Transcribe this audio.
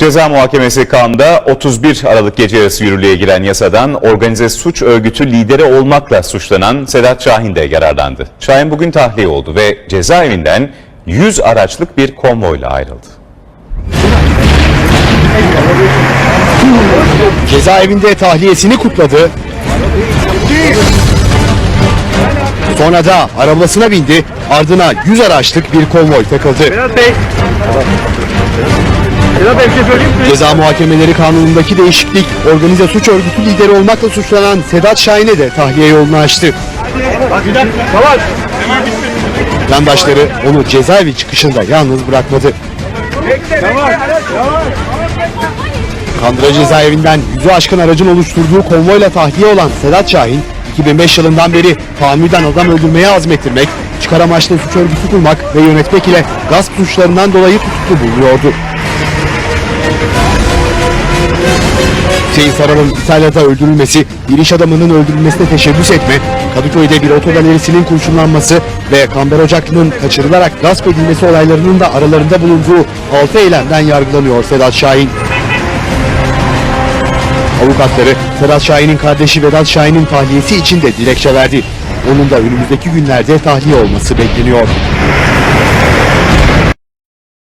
Ceza Muhakemesi Kan'da 31 Aralık gece yarısı yürürlüğe giren yasadan organize suç örgütü lideri olmakla suçlanan Sedat Şahin de yararlandı. Şahin bugün tahliye oldu ve cezaevinden 100 araçlık bir konvoyla ayrıldı. Cezaevinde tahliyesini kutladı. Sonra da arabasına bindi, ardına 100 araçlık bir konvoy takıldı. Sedat Bey. Sedat Bey bir şey söyleyeyim mi? Ceza muhakemeleri kanunundaki değişiklik, organize suç örgütü lideri olmakla suçlanan Sedat Şahin'e de tahliye yolunu açtı. Bir dakika. Savaş. Yandaşları onu cezaevi çıkışında yalnız bırakmadı. Savaş. Kandıra cezaevinden yüzü aşkın aracın oluşturduğu konvoyla tahliye olan Sedat Şahin, 2005 yılından beri tahammüden adam öldürmeye azmettirmek, çıkar amaçlı suç örgütü kurmak ve yönetmek ile gasp suçlarından dolayı tutuklu bulunuyordu. Hüseyin Saral'ın İtalya'da öldürülmesi, bir iş adamının öldürülmesine teşebbüs etme, Kadıköy'de bir otogalerisinin kurşunlanması ve Kamber Ocaklı'nın kaçırılarak gasp edilmesi olaylarının da aralarında bulunduğu 6 eylemden yargılanıyor Sedat Şahin. Avukatları Sedat Şahin'in kardeşi Vedat Şahin'in tahliyesi için de dilekçe verdi. Onun da önümüzdeki günlerde tahliye olması bekleniyor.